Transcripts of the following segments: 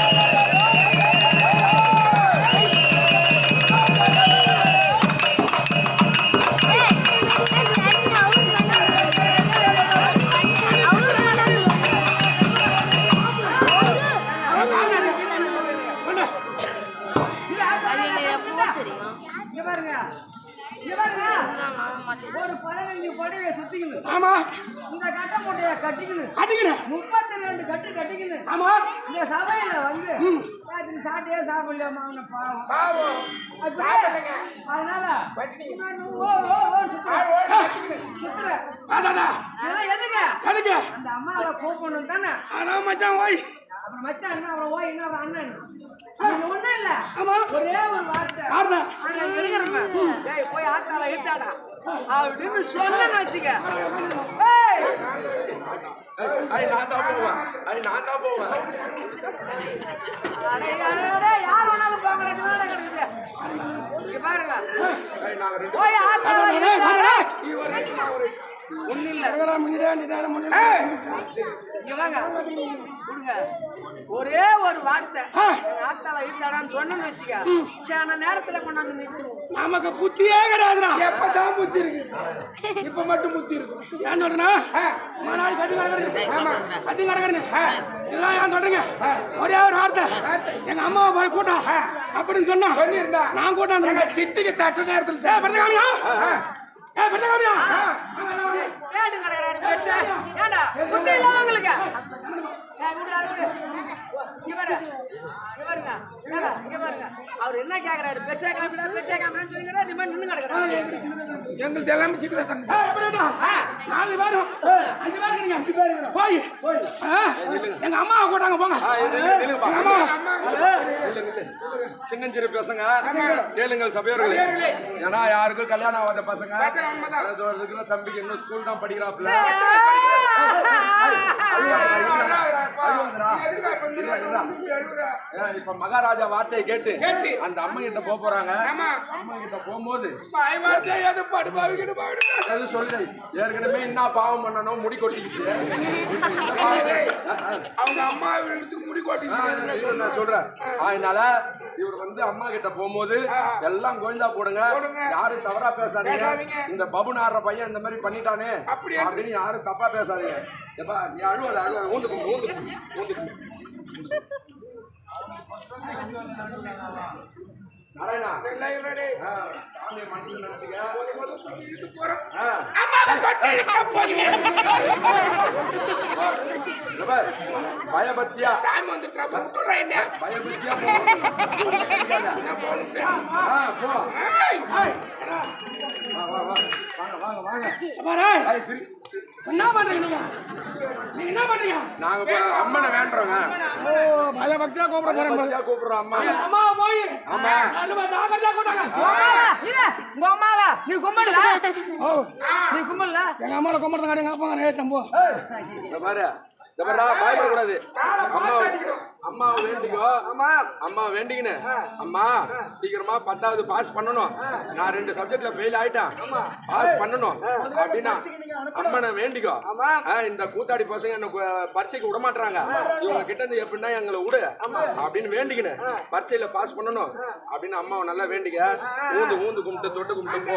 அது அவனை பாவம்? அதனால எதுக்கு எதுக்கு அந்த அம்மாவை கூப்பிடணும் தானே? ஆனா மச்சான் ஓய். அப்புறம் மச்சான் என்ன? அப்புறம் ஓ என்ன? அப்புறம் அண்ணன். ஒண்ணும் இல்ல. ஒரே ஒரு வார்த்தை. போய் ஆத்தால இட்டாடா அப்படின்னு சொன்னேன்னு வச்சுக்க. யார் வேணாலும் பாருங்க. ஒண்ணும் இல்ல வாங்க கொடுங்க ஒரே ஒரு வார்த்தை. ஆத்தால இட்டாடான்னு சொன்னேன்னு வச்சுக்க. சான நேரத்துல கொண்டாந்து நமக்கு புத்தியே கிடையாதுடா. எப்பதான் புத்தி இருக்கு? இப்ப மட்டும் புத்தி இருக்கு. ஏன் சொல்றேன்னா மறுநாள் கட்டி கிடக்குறது ஆமா கட்டி கிடக்குறது இதெல்லாம் ஏன் சொல்றீங்க? ஒரே ஒரு வார்த்தை. எங்க அம்மாவை போய் கூட்டா. அப்படின்னு சொன்னா நான் கூட்டம் சிட்டிக்கு தட்டு நேரத்தில் ஏ படுத்துக்காமியா ஏ படுத்துக்காமியா ஏடு கிடக்குறாரு பெருசா ஏண்டா குட்டி இல்ல உங்களுக்கு அவர் என்ன கேக்குறாரு பெருசா காமிடா பெருசா காமிடான்னு சொல்லிக்கிறா இந்த மாதிரி நின்னு கிடக்குறாரு எங்களுக்கு எல்லாமே சிக்கல நாலு பேரும் அஞ்சு பேர் இருக்கீங்க அஞ்சு பேர் போய் ஆ, எங்க அம்மாவை கூட்டாங்க போங்க எங்க அம்மா சின்னஞ்சிறு பசங்க கேளுங்கள் சபையோர்களே ஏன்னா யாருக்கும் கல்யாணம் ஆகாத பசங்க இருக்கிற தம்பிக்கு இன்னும் ஸ்கூல் தான் படிக்கிறாப்ல இப்ப மகாராஜா வார்த்தையை கேட்டு அந்த அம்மா கிட்ட போக போறாங்க. அம்மா கிட்ட போகும்போது அது சொல்லு ஏற்கனவே என்ன பாவம் பண்ணணும் முடி கொட்டிக்கிச்சு. அவங்க அம்மா எடுத்து முடி கோட்டி ஆ, இவர் நான் சொல்றேன். அதனால இவர் வந்து அம்மா கிட்ட போகும்போது எல்லாம் கோவிந்தா போடுங்க. யாரும் தவறா பேசாதீங்க. இந்த பபுன் ஆடுற பையன் இந்த மாதிரி பண்ணிட்டானே. அப்படின்னு யாரும் தப்பா பேசாதீங்க. எப்பா நீ அழுவாத அழுவாத ஊந்து கும்பு ஊந்து பயபக்தியா? சாமி வந்துட்டா விட்டுறேன் என்ன? பயபக்தியா போ. ஆ, போ. வா, வா, வா. வாங்க, வாங்க. என்ன பண்றீங்க நீங்க? என்ன பண்றீங்க? நாங்க அம்மனை வேண்டுறோங்க. ஓ கூப்பிடுறோம் அம்மா. அம்மா போய். இல்ல உங்க அம்மால. நீ கும்பல ஓ. நீ கும்பல எங்க அப்பா ரேட் நம்போ இந்த பாரு. பயப்படக்கூடாது. அம்மா அம்மா வேண்டிக்கோ. அம்மா. அம்மா அம்மா சீக்கிரமா பத்தாவது பாஸ் பண்ணணும். நான் ரெண்டு சப்ஜெக்ட்ல ஃபெயில் ஆயிட்டேன். பாஸ் பண்ணணும். அப்படின்னா அம்மனை வேண்டிக்கோ. இந்த கூத்தாடி பசங்க என்ன பரீட்சைக்கு விட மாட்டாங்க இவங்க கிட்ட இருந்து எப்படின்னா எங்களை விடு. அப்படின்னு வேண்டிக்கினு. பரீட்சையில பாஸ் பண்ணணும். அப்படின்னு அம்மாவை நல்லா வேண்டிக்க. ஊந்து ஊந்து கும்பிட்டு தொட்டு கும்பிட்டு போ.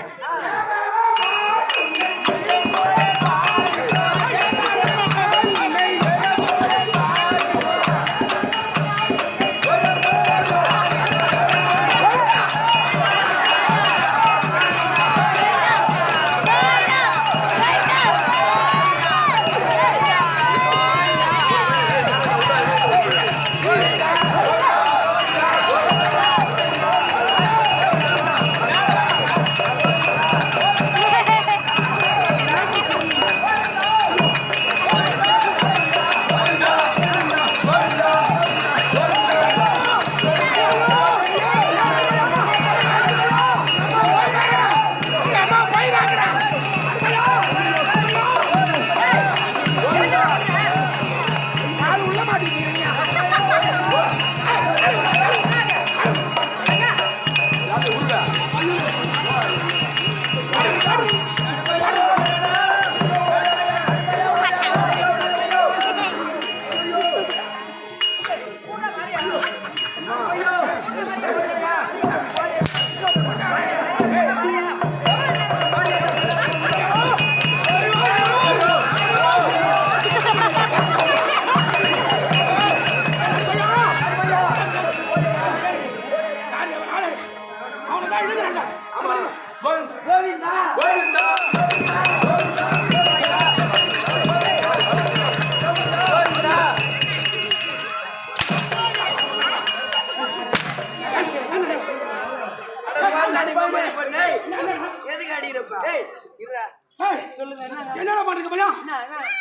என்னடா என்ன?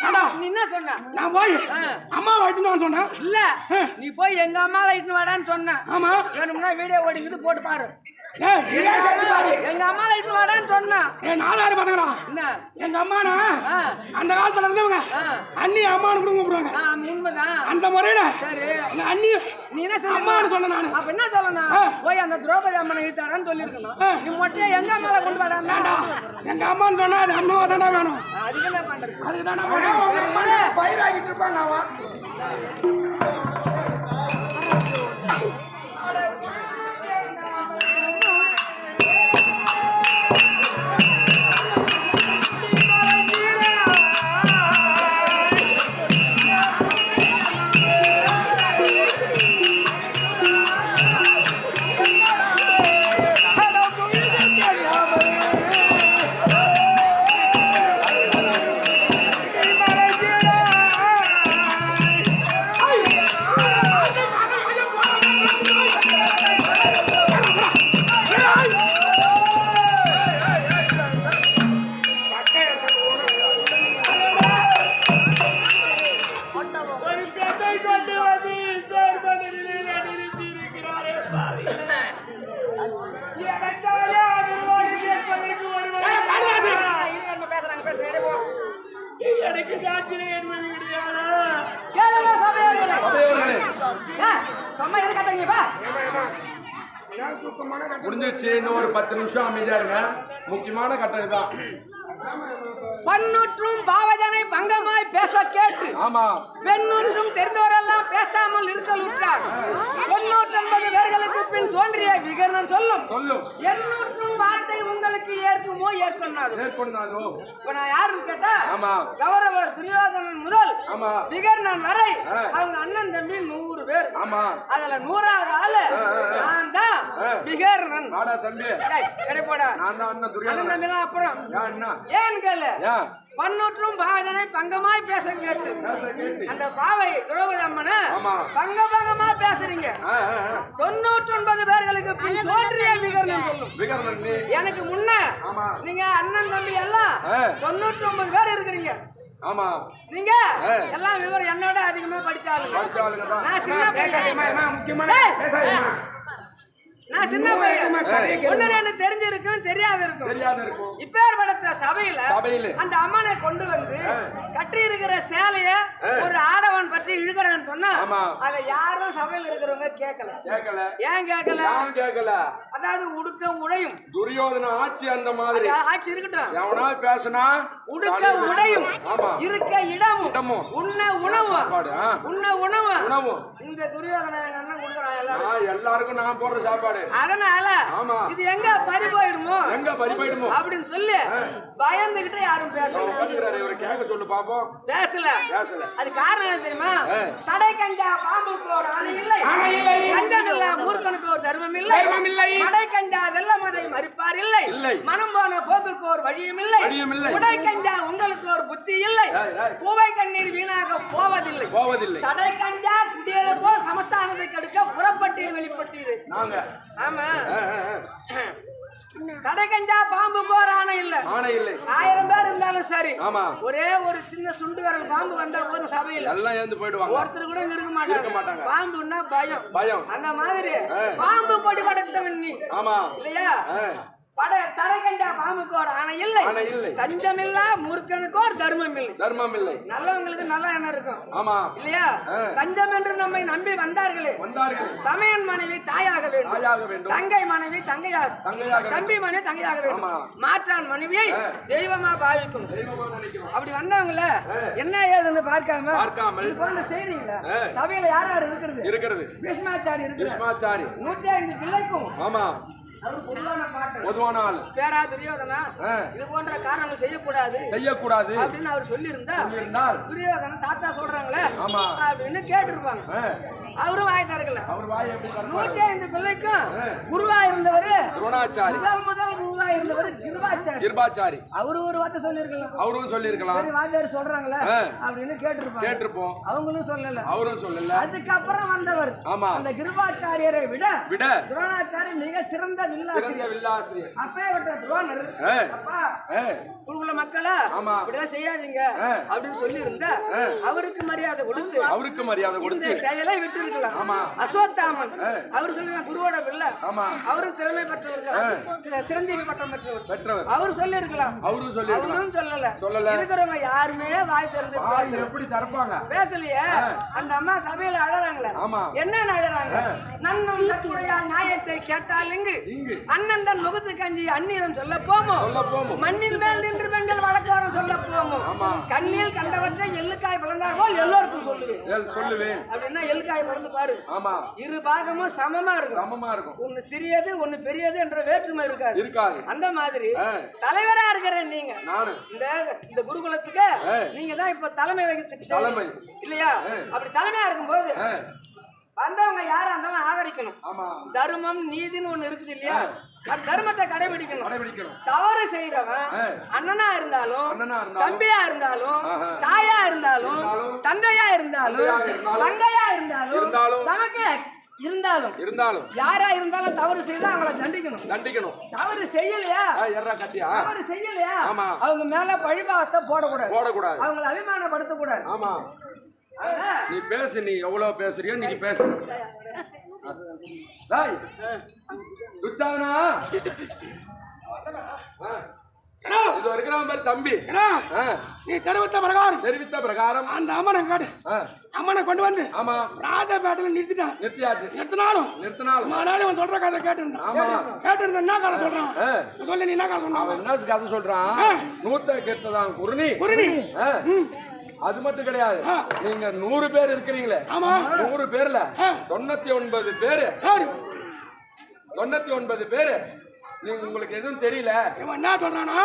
ஏண்டா? நீ என்ன சொன்ன நான் போய். அம்மா வாட்டின்னு வந்து சொன்னேன் இல்ல. நீ போய் எங்க அம்மா லைட்னு வாடான்னு சொன்ன ஆமா வேணும்னா வீடியோ ஓடிங்குது போட்டு பாரு எங்க அம்மா லைட்னு வாடான்னு சொன்ன. ஏய் நாலாயிரம் பாத்தங்கடா என்ன? எங்க அம்மானா? ஆ. அந்த காலத்துல இருந்தவங்க. ஆ. அண்ணி அம்மானு கூட கூப்பிடுவாங்க. ஆ, உண்மைதான். அந்த முறையில சரி. அண்ணி நீ என்ன சொல்லணும் அம்மான்னு சொன்னேன் நானு. அப்ப என்ன சொல்லணும். போய் அந்த திரௌபதி அம்மனை இழுத்தாடான்னு சொல்லியிருக்கணும். நீ மொட்டையா எங்க அம்மாவை கொண்டு எங்க அம்மான்னு சொன்னா அது அம்மாவா தானே வேணும்? அதுக்கு என்ன பண்றது? சரி, விடு. பயிராகிட்டு இருப்பாங்க அவன். எனக்கு சாட்சியம் என்பது கிடையாது கேளுங்க ஏய், சும்மா எது கத்துறீங்க பா முடிஞ்சிருச்சு இன்னும் ஒரு பத்து நிமிஷம் அமைதியா இருங்க. முக்கியமான கட்டம் இதுதான் பன்னுற்றும் பாவஜனை பங்கமாய் பேச கேட்டு பெண்ணுற்றும் தெரிந்தவரெல்லாம் பேசாமல் இருக்கல் உற்றார். தொண்ணூற்றி ஒன்பது பேர்களுக்கு பின் தோன்றிய விகரணம் சொல்லும். எண்ணூற்றும் வார்த்தை உங்களுக்கு ஏற்குமோ ஏற்கொண்டாது இப்ப நான் யாருன்னு கேட்டா ஆமா. கௌரவர் துரியோதனன் முதல் ஆமா. விகர்ணன் வரை. அவங்க அண்ணன் தம்பி நூறு பேர். ஆமா. அதுல நூறாவது ஆளு. நான் தான். விகர்ணன். தம்பி. கிடைப்போடா அண்ணன் தம்பிலாம் அப்புறம். ஏன்னு கேளு. பன்னூற்றும் பாவதனை பங்கமாய் பேச கேட்டு பேச கேட்டு அந்த பாவை திரௌபதி அம்மனை. பங்க பங்கமா பேசுறீங்க. தொண்ணூற்றி ஒன்பது பேர்களுக்கு பின் தோன்றிய சொல்லும் விகரணன் எனக்கு முன்ன ஆமா. நீங்க அண்ணன் தம்பி எல்லாம். தொண்ணூற்றி ஒன்பது பேர் இருக்கிறீங்க. ஆமா. நீங்க. எல்லாம் விவரம் என்னோட அதிகமா படிச்சாளுங்க படிச்ச ஆளுங்க தான். நான் சின்ன பையன் முக்கியமான ஏய். பேசாதீங்கம்மா. நான் சின்ன பையன். தெரிஞ்சிருக்கும் தெரியாது இருக்கும். இப்பேற்பட்ட சபையில. அந்த அம்மனை கொண்டு வந்து கட்டி இருக்கிற சேலைய ஒரு ஆடவன் பற்றி இழுக்கிறான்னு சொன்னா. அதை யாரும் சபையில இருக்கிறவங்க கேட்கல. கேட்கல. ஏன் கேட்கல? கேட்கல. அதாவது உடுக்க உடையும். துரியோதன ஆட்சி அந்த மாதிரி. ஆட்சி இருக்கட்டும். எவனா பேசினா உடுக்க உடையும். இருக்க இடமும். ஆ. உண்ண உணவும் உணவும் இந்த துரியோதனை எல்லாருக்கும் நான் போடுற சாப்பாடு. அதனால. இது எங்க பறி போயிடுமோ? எங்க பறி போயிடுமோ? அப்படின்னு சொல்லி பயந்துகிட்டு யாரும் பேசல சொல்லு பாப்போம். பேசல. பேசல. அது காரணம் என்ன தெரியுமா. தடை கஞ்சா பாம்புக்கு ஒரு ஆணை இல்லை. மூர்க்கனுக்கு ஒரு தர்மம் இல்லை. தர்மம் இல்லை. தடை கஞ்சா வெள்ள மதை மறுப்பார் இல்லை. இல்லை. மனம் போன போக்குக்கு ஒரு வழியும் இல்லை. உடை கஞ்சா உங்களுக்கு ஒரு புத்தி இல்லை. பூவை கண்ணீர் வீணாக போவதில்லை. போவதில்லை. தடை கஞ்சா குடியேற போ சமஸ்தானத்தை கெடுக்க புறப்பட்டீர் வெளிப்பட்டீர். நாங்க. ஆமா. பாம்பு போற ஆணை இல்ல. ஆணை இல்லை. ஆயிரம் பேர் இருந்தாலும் சரி. ஆமா. ஒரே ஒரு சின்ன சுண்டு விரல் பாம்பு வந்தா ஒரு சபையில. எல்லாம் ஏந்து போயிடுவாங்க. ஒருத்தர் கூட இங்க இருக்க இருக்க மாட்டாங்க. மாட்டாங்க. பாம்புன்னா பயம். பயம். அந்த மாதிரி. பாம்பு கொடி படைத்தவன் நீ. ஆமா. இல்லையா. பட தரகண்டா பாம்புக்கு ஒரு ஆணை இல்லை. ஆணை இல்லை. மூர்க்கனுக்கு ஒரு தர்மம் இல்லை. தர்மம் இல்லை. நல்லவங்களுக்கு நல்ல எண்ணம் இருக்கும். ஆமா. இல்லையா. தஞ்சம் என்று நம்மை நம்பி வந்தார்களே. வந்தார்கள். தமையன் மனைவி தாயாக வேண்டும். தாயாக வேண்டும். தங்கை மனைவி தங்கையாக. தம்பி மனைவி தங்கையாக வேண்டும். மாற்றான் மனைவியை. தெய்வமா பாவிக்கும். அப்படி வந்தவங்கள என்ன ஏதுன்னு பார்க்காம இது போன்ற செய்திங்கள ஆ. சபையில யார் யார் இருக்கிறது? இருக்கிறது. பீஷ்மாச்சாரி பீஷ்மாச்சாரி. நூற்றி ஐந்து பிள்ளைக்கும் ஆமா. பொதுவான ஆள். பேரா துரியோதனா. இது போன்ற காரணங்கள் செய்யக்கூடாது. செய்யக்கூடாது. அப்படின்னு அவர் சொல்லியிருந்தா துரியோதனன் தாத்தா சொல்றாங்களே ஆமா. அப்படின்னு கேட்டிருப்பாங்க. அவரும் வாய் திறக்கல? நூற்றி ஐந்து பிள்ளைக்கும் குருவா இருந்தவர் துரோணாச்சாரி. முதல் முதல் குருவா இருந்தவர் கிருபாச்சாரி. கிருபாச்சாரி. அவரு ஒரு வார்த்தை சொல்லியிருக்கலாம் அவரும் சொல்லியிருக்கலாம். சரி வாத்தியார் சொல்றாங்களே. அப்படின்னு கேட்டிருப்பாங்க. கேட்டிருப்போம். அவங்களும் சொல்லல. அவரும் சொல்லல. அதுக்கப்புறம் வந்தவர். ஆமா. அந்த கிருபாச்சாரியரை விட விட துரோணாச்சாரி மிக சிறந்த வில்லாசிரியர். வில்லாசிரியர். அப்பேற்பட்ட துரோணர். ஆ, அப்பா உள்ள மக்களா ஆமா. இப்படிலாம் செய்யாதீங்க. அப்படின்னு சொல்லி இருந்தா அவருக்கு மரியாதை கொடுத்து அவருக்கு மரியாதை இந்த கொடுத்து செயலை விட்டு இருக்கலாம். அஸ்வத்தாமன். அவர் குருவோட பிள்ளை. அவரும் திறமை பெற்றவர் சிரஞ்சீவி பட்டம் பெற்றவர். அவர் சொல்லி இருக்கலாம் அவரும் சொல்லல. சொல்லல. இருக்கிறவங்க யாருமே வாய் திறந்து. எப்படி திறப்பாங்க? பேசலையே. அந்த அம்மா சபையில அழறாங்களே. ஆமா. என்னன்னு அழறாங்க? நன்னும் நட்புடைய நியாயத்தை கேட்டால் இங்கு. இங்கு. அண்ணன் தன் முகத்து கஞ்சி அந்நியம் சொல்ல போமோ? மண்ணின் மேல் நின்று பெண்கள் வழக்காரம் சொல்ல போமோ. கண்ணில் கண்டவற்றை எள்ளுக்காய் பிளந்தார் போல் எல்லோருக்கும் சொல்லுவேன். சொல்லுவேன். அப்படின்னா எள்ளுக்காய் பிளந்து பாரு. ஆமா. இரு பாகமும் சமமா இருக்கும். சமமா இருக்கும். ஒண்ணு சிறியது ஒண்ணு பெரியது என்ற வேற்றுமை இருக்காது. இருக்காது. அந்த மாதிரி. தலைவரா இருக்கிற நீங்க. நானு. இந்த இந்த குருகுலத்துக்கு. நீங்க தான் இப்ப தலைமை வகிச்சு தலைமை. இல்லையா? அப்படி தலைமையா இருக்கும்போது ஆ, வந்தவங்க யாரா இருந்தாலும் ஆதரிக்கணும். தர்மம் நீதின்னு ஒண்ணு இருக்குது இல்லையா? தர்மத்தை கடைபிடிக்கணும். தவறு செய்தவன் ஆ. அண்ணனா இருந்தாலும் தம்பியா இருந்தாலும். தாயா இருந்தாலும் தந்தையா இருந்தாலும் தங்கையா இருந்தாலும் தமக்கு இருந்தாலும் இருந்தாலும். யாரா இருந்தாலும் தவறு செய்தா அவங்கள தண்டிக்கணும். தண்டிக்கணும். தவறு செய்யலையா? தவறு செய்யலையா. அவங்க மேல பழிபாவத்தை போடக்கூடாது. போடக்கூடாது. அவங்கள அபிமானப்படுத்த கூடாது ஆமா. நீ பேசு நீ எவ்வளவு பேசுறியோ நீ பேசு. துச்சாதனா. இது இருக்கிறவன் பேர் தம்பி. நீ தெரிவித்த பிரகாரம். தெரிவித்த பிரகாரம். அந்த அம்மனை காட்டு ஆ, அம்மனை கொண்டு வந்து ஆமா. ராஜபேட்டையில நிறுத்திட்டான். நிறுத்தியாச்சு. நிறுத்தினாலும் நிறுத்தினாலும். மறுநாள் அவன் சொல்ற கதை கேட்டிருந்தான். ஆமா. கேட்டிருந்தா என்ன கதை சொல்றான்? சொல்லு நீ என்ன கதை அவன் என்ன கதை சொல்றான்? நூத்த கெட்டதான் குருணி. குருணி. அது மட்டும் கிடையாது. நீங்க நூறு பேர் இருக்கிறீங்களே. நூறு பேர்ல. தொண்ணூத்தி ஒன்பது பேரு. தொண்ணூத்தி ஒன்பது பேரு. நீங்க உங்களுக்கு எதுவும் தெரியல? இவன் என்ன சொல்றானா?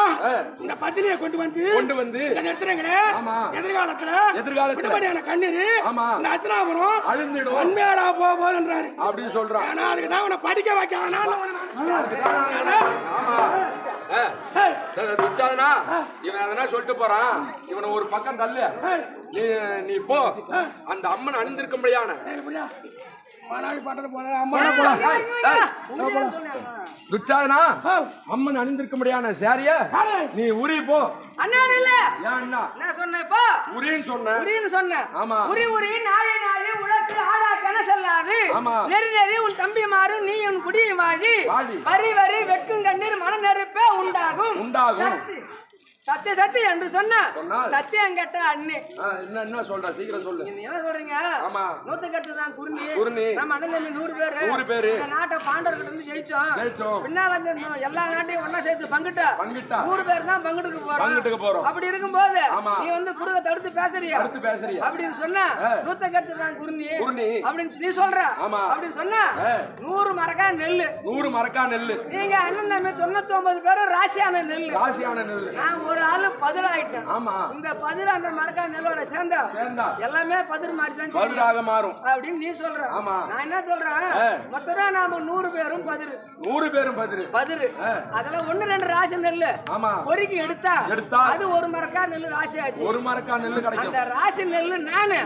இந்த பத்தினியை கொண்டு வந்து கொண்டு வந்து இங்க நிறுத்துறீங்களே? ஆமா. எதிர்காலத்துல எதிர்காலத்துல. கண்ணீர் ஆமா. இந்த அத்தனாபுரம் அழுந்திடும் உண்மையாடா போக போதுன்றாரு. அப்படின்னு சொல்றான். ஆனா அதுக்கு தான் உன்னை படிக்க வைக்க வேணாம் ஆமா. துச்சாதனா இவன் எதனா சொல்லிட்டு போறான். இவனை ஒரு பக்கம் தள்ளு. நீ நீ போ. அந்த அம்மன் ஏய், ஏய், துச்சாதனா? அம்மன் அணிந்திருக்கும்படியான சாரிய நீ உரி போ. அண்ணா இல்ல. ஏன் அண்ணா? நான் சொன்னேன் உரின்னு சொன்ன. உரின்னு சொன்னேன் ஆமா. உரி உரி நாளை நாளை உலக்கு ஆடா கன செல்லாது ஆமா. நெறி நெறி உன் தம்பி மாறும் நீ உன் குடியை வாழி வாழி. வரி வரி வெட்கும் கண்ணீர் மன நெருப்பே உண்டாகும் உண்டாகும். சத்து. சத்து சத்து என்று சொன்ன. சத்தியம் கெட்ட அண்ணே என்ன என்ன சொல்ற சீக்கிரம் சொல்லு என்ன சொல்றீங்க ஆமா நூத்து கட்டு தான் குருணி குருணி. நம்ம அண்ணன் தம்பி நூறு பேரு நூறு பேரு. இந்த நாட்டை பாண்டவர்கிட்ட இருந்து ஜெயிச்சோம் ஜெயிச்சோம். பின்னால இருந்து. எல்லா நாட்டையும் ஒண்ணா சேர்த்து பங்கிட்டா பங்கிட்டா. நூறு பேர் தான் பங்கிட்டுக்கு போறோம் பங்கிட்டுக்கு போறோம். அப்படி இருக்கும்போது. நீ வந்து குருவை தடுத்து பேசுறியா அடுத்து பேசுறியா அப்படின்னு சொன்னா. நூத்த கட்டு தான் குருணி குருணி. அப்படின்னு நீ சொல்ற ஆமா. அப்படின்னு சொன்னா. நூறு மரக்கா நெல்லு நூறு மரக்கா நெல்லு நீங்க அண்ணன் தம்பி தொண்ணூத்தி ஒன்பது பேரும் ராசியான நெல்லு ராசியான நெல்லு நான் ஒரு ஆளு பதிலாயிட்டேன் ஆமா. இந்த பதில் அந்த மரக்கா நெல்லோட சேர்ந்தா. சேர்ந்தா. எல்லாமே பதிர் மாதிரி தான். பதிலாக மாறும். அப்படின்னு நீ சொல்ற. ஆமா. நான் என்ன சொல்றேன். மொத்தமா நாம நூறு பேரும் பதிரு நூறு பேரும் பதிரு பதிரு ஆ. அதுல ஒண்ணு ரெண்டு ராசி நெல்லு. ஆமா. பொறுக்கி எடுத்தா எடுத்தா. அது ஒரு மரக்கா நெல்லு ராசி ஆச்சு. ஒரு மரக்கா நெல்லு கிடைக்கும். அந்த ராசி நெல்லு நானு.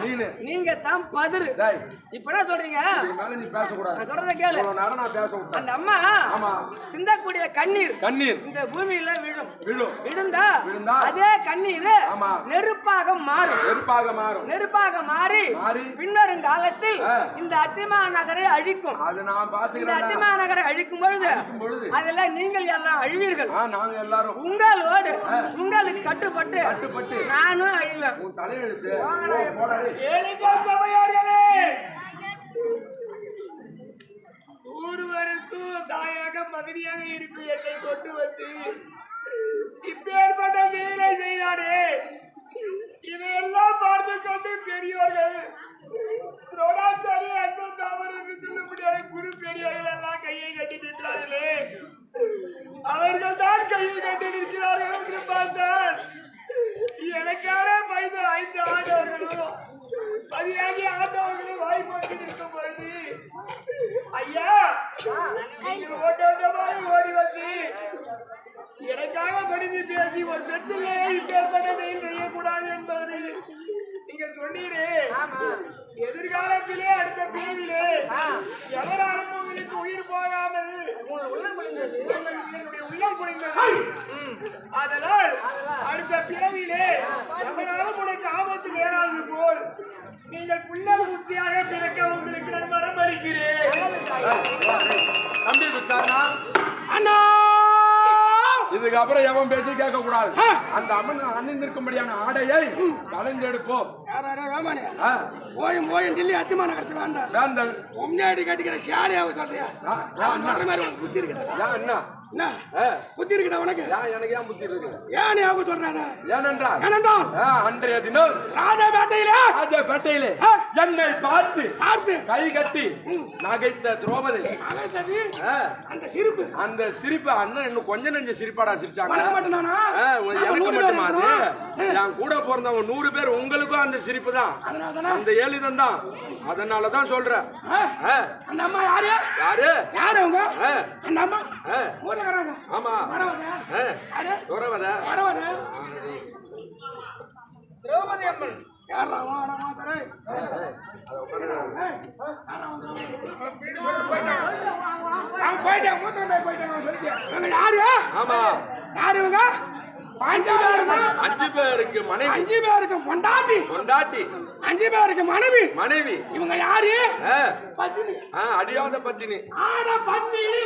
நீங்க தான் பதிரு டேய். இப்ப என்ன சொல்றீங்க? நீ பேசக்கூடாது. நான் சொல்றத கேளு. நான் பேச அந்த அம்மா ஆமா. சிந்தக்கூடிய கண்ணீர் கண்ணீர். இந்த பூமியில விழும். விழும். விழுந்தா. அதே கண்ணீர். நெருப்பாக மாறும். நெருப்பாக மாறும். நெருப்பாக மாறி பின்னரும் காலத்தில். இந்த அத்திமா நகரை அழிக்கும். அது நான் இந்த பாத்துக்கிறேன் அத்திமா நகரை அழிக்கும் பொழுது அதெல்லாம் நீங்கள் எல்லாம் அழிவீர்கள். உங்களோடு உங்களுக்கு கட்டுப்பட்டு கட்டுப்பட்டு நானும் அழிவேன். ஒருவருக்கும் தாயாக மகனியாக இருக்கும் என்னை கொண்டு வந்து இப்பேற்பட்ட வேலை செய்தானே? இதையெல்லாம் பார்த்து கொண்டு பெரியவர்கள் துரோணாச்சாரிய அன்பம் தாமர் என்று சொல்லக்கூடிய குரு பெரியவர்கள் எல்லாம் கையை கட்டி நின்றார்களே. அவர்கள் தான் கையை கட்டி நிற்கிறார்கள் என்று பார்த்தால் எனக்கான மைந்த ஐந்து ஆண்டவர்களும் பதினாறு ஆண்டவர்களும் வாய்ப்பாட்டு நிற்கும் ஐயா ஓட்ட ஓட்டமாக ஓடி வந்து படித்து பேசி ஒரு பெண்ணிலேயே இப்பேற்பட்ட செயல் செய்யக்கூடாது என்பதை நீங்க சொன்னீரே. எதிர்காலத்திலே அடுத்த பிரிவிலே எவராலும் உங்களுக்கு உயிர் போகாமல் என்னுடைய உள்ளம் குறைந்தது அதனால் அடுத்த பிறவிலே எவராலும் உனக்கு ஆபத்து நேராது போல் நீங்கள் புள்ள பூச்சியாக பிறக்க உங்களுக்கு நான் மரம் அளிக்கிறேன். அண்ணா! இதுக்கப்புறம் எவன் பேச்சு கேட்க கூடாது அந்த அம்மன் அணிந்திருக்கும்படியான ஆடையை கலைந்தெடுப்போம் போயும் போயும் டில்லி அத்திமா நகரத்துக்கு வந்தேன். முன்னாடி கட்டிக்கிற ஷாலியாவை சொல்றியா? சொல்ற மாதிரி புத்தி இருக்குதா. ஏன் என்ன என்ன? புத்தி இருக்குதா உனக்கு? எனக்கு ஏன் புத்தி இருக்கு ஏன் ஞாபகம் சொல்றாத ஏனென்றால் ஏனென்றால்? அன்றைய தினம் ராஜாபேட்டையில? ராஜபேட்டையிலே. என்னை பார்த்து பார்த்து. கை கட்டி நகைத்த திரௌபதி. அந்த சிரிப்பு. அந்த சிரிப்பு அண்ணன் இன்னும் கொஞ்ச நெஞ்ச சிரிப்பாடா சிரிச்சாங்க. எனக்கு மட்டுமா அது. என் கூட பிறந்தவங்க நூறு பேர் உங்களுக்கும் அந்த சிரிப்பு தான். அந்த ஏழிதம் தான். அதனால தான் சொல்றேன் அந்த அம்மா யாரு? அந்த அம்மா ஆ, ஊருக்காரங்க ஆமா துறவத வரவங்க திரௌபதி அம்மன் போயிட்டேன் மூத்திரம் போய் போயிட்டேன் நான் சொல்லிட்டேன் இவங்க யாரு ஆமா யாரு இவங்க அஞ்சு பேருக்கு அஞ்சு பேருக்கு மனைவி. அஞ்சு பேருக்கு பொண்டாட்டி. கொண்டாட்டி அஞ்சு பேருக்கு மனைவி. மனைவி. இவங்க யாரு? பத்தினி. அடியாத பத்தினி. ஆட பத்தினி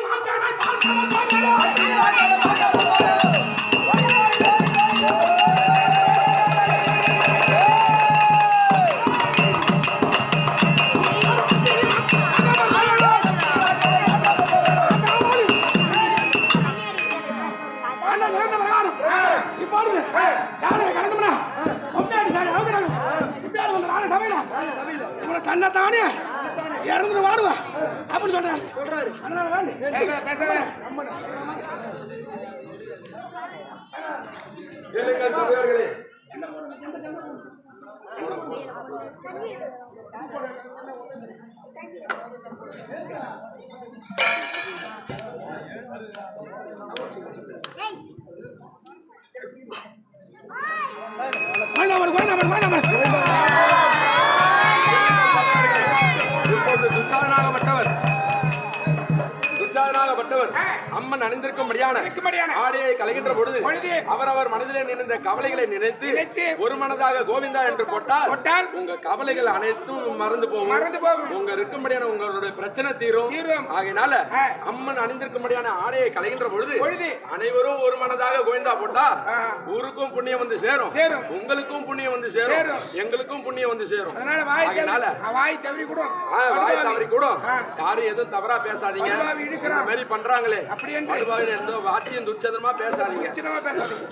சகோதரர்களே வேண்டாம் வேண்டாம் வேண்டாம் அம்மன் அணிந்திருக்கும்படியான ஆடையை கலைகின்ற பொழுது அவரவர் மனதிலே நினைந்த கவலைகளை நினைத்து ஒரு மனதாக கோவிந்தா என்று போட்டால் போட்டால் உங்க கவலைகள் அனைத்தும் மறந்து போகும் மறந்து போகும். உங்க இருக்கும்படியான உங்களுடைய பிரச்சனை தீரும் தீரும். ஆகையினால. அம்மன் அணிந்திருக்கும்படியான ஆடையை கலைகின்ற பொழுது அனைவரும் ஒரு மனதாக கோவிந்தா போட்டா ஆ. ஊருக்கும் புண்ணியம் வந்து சேரும் சேரும். உங்களுக்கும் புண்ணியம் வந்து சேரும். எங்களுக்கும் புண்ணியம் வந்து சேரும் அதனால வாய் தவறி- கூட வாய் தவறி கூட. யாரும் எதுவும் தவறா பேசாதீங்க. இந்த மாதிரி பண்றாங்களே அப்படி என்று. வார்த்தையும் துச்சதமா பேசாதீங்க. சின்னமா பேசாதீங்க.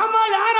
அம்மா யாரால